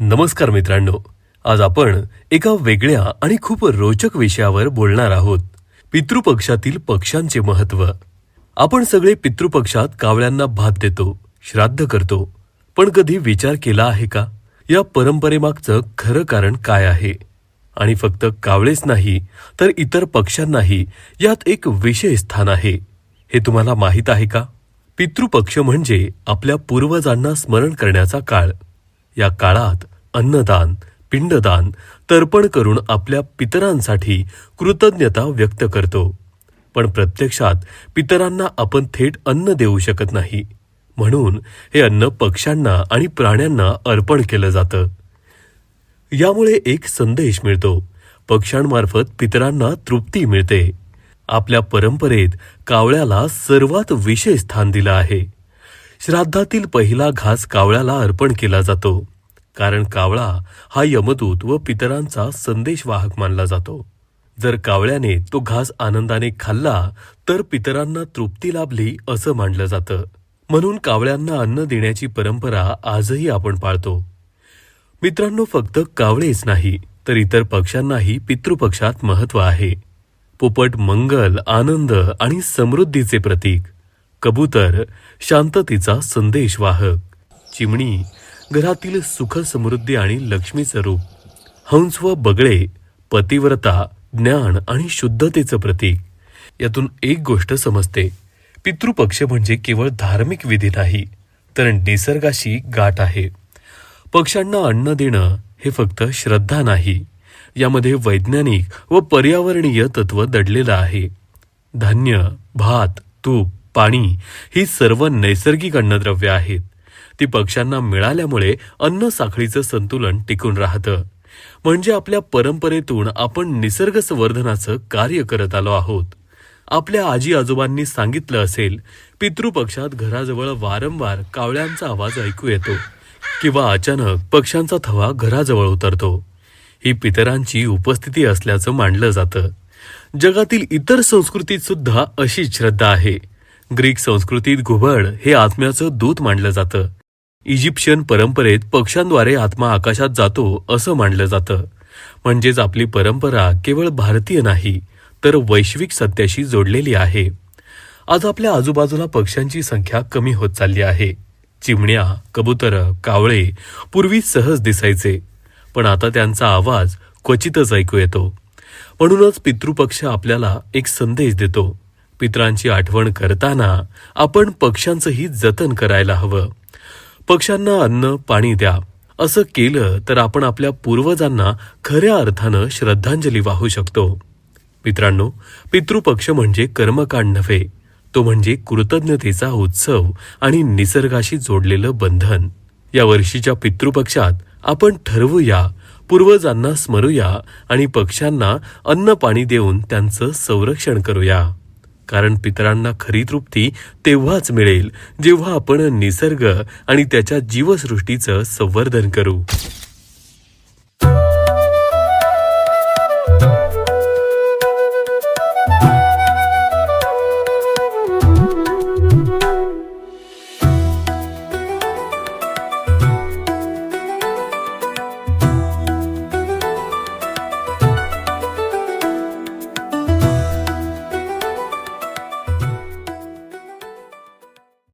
नमस्कार मित्रांनो. आज आपण एका वेगळ्या आणि खूप रोचक विषयावर बोलणार आहोत. पितृपक्षातील पक्षांचे महत्त्व आपण सगळे पितृपक्षात कावळ्यांना भात देतो श्राद्ध करतो. पण कधी विचार केला आहे का? या परंपरेमागचं खरं कारण काय आहे? आणि फक्त कावळेच नाही तर इतर पक्षांनाही यात एक विशेष स्थान आहे. हे तुम्हाला माहीत आहे का? पितृपक्ष म्हणजे आपल्या पूर्वजांना स्मरण करण्याचा काळ. या काळात अन्नदान पिंडदान तर्पण करून आपल्या पितरांसाठी कृतज्ञता व्यक्त करतो. पण प्रत्यक्षात पितरांना आपण थेट अन्न देऊ शकत नाही. म्हणून हे अन्न पक्ष्यांना आणि प्राण्यांना अर्पण केलं जातं. यामुळे एक संदेश मिळतो. पक्ष्यांमार्फत पितरांना तृप्ती मिळते. आपल्या परंपरेत कावळ्याला सर्वात विशेष स्थान दिलं आहे. श्राद्धातील पहिला घास कावळ्याला अर्पण केला जातो. कारण कावळा हा यमदूत व पितरांचा संदेशवाहक मानला जातो. जर कावळ्याने तो घास आनंदाने खाल्ला तर पितरांना तृप्ती लाभली असं मानलं जातं. म्हणून कावळ्यांना अन्न देण्याची परंपरा आजही आपण पाळतो. मित्रांनो फक्त कावळेच नाही तर इतर पक्षांनाही पितृपक्षात महत्त्व आहे. पोपट मंगल आनंद आणि समृद्धीचे प्रतीक. कबूतर शांततेचा संदेशवाहक. चिमणी घरातील सुख समृद्धी आणि लक्ष्मीचं रूप. हंस व बगळे पतिव्रता ज्ञान आणि शुद्धतेचं प्रतीक. यातून एक गोष्ट समजते. पितृपक्ष म्हणजे केवळ धार्मिक विधी नाही तर निसर्गाशी गाठ आहे. पक्ष्यांना अन्न देणं हे फक्त श्रद्धा नाही. यामध्ये वैज्ञानिक व पर्यावरणीय तत्व दडलेलं आहे. धान्य भात तूप पाणी ही सर्व नैसर्गिक अन्नद्रव्य आहेत. ती पक्ष्यांना मिळाल्यामुळे अन्न साखळीचं संतुलन टिकून राहतं. म्हणजे आपल्या परंपरेतून आपण निसर्ग संवर्धनाचं कार्य करत आलो आहोत. आपल्या आजी आजोबांनी सांगितलं असेल पितृपक्षात घराजवळ वारंवार कावळ्यांचा आवाज ऐकू येतो किंवा अचानक पक्ष्यांचा थवा घराजवळ उतरतो. ही पितरांची उपस्थिती असल्याचं मानलं जातं. जगातील इतर संस्कृतीत सुद्धा अशी श्रद्धा आहे. ग्रीक संस्कृतीत घुबड हे आत्म्याचं दूत मानलं जातं. इजिप्शियन परंपरेत पक्ष्यांद्वारे आत्मा आकाशात जातो असं मानलं जातं. म्हणजेच आपली परंपरा केवळ भारतीय नाही तर वैश्विक सत्याशी जोडलेली आहे. आज आपल्या आजूबाजूला पक्ष्यांची संख्या कमी होत चालली आहे. चिमण्या कबुतर कावळे पूर्वी सहज दिसायचे. पण आता त्यांचा आवाज क्वचितच ऐकू येतो. म्हणूनच पितृपक्ष आपल्याला एक संदेश देतो. पित्रांची आठवण करताना आपण पक्ष्यांचंही जतन करायला हवं. पक्ष्यांना अन्न पाणी द्या. असं केलं तर आपण आपल्या पूर्वजांना खऱ्या अर्थानं श्रद्धांजली वाहू शकतो. मित्रांनो पितृपक्ष म्हणजे कर्मकांड नव्हे. तो म्हणजे कृतज्ञतेचा उत्सव आणि निसर्गाशी जोडलेलं बंधन. या वर्षीच्या पितृपक्षात आपण ठरवूया पूर्वजांना स्मरूया आणि पक्ष्यांना अन्न पाणी देऊन त्यांचं संरक्षण करूया. कारण पितरांना खरी तृप्ती तेव्हाच मिळेल जेव्हा आपण निसर्ग आणि त्याच्या जीवसृष्टीचं संवर्धन करू.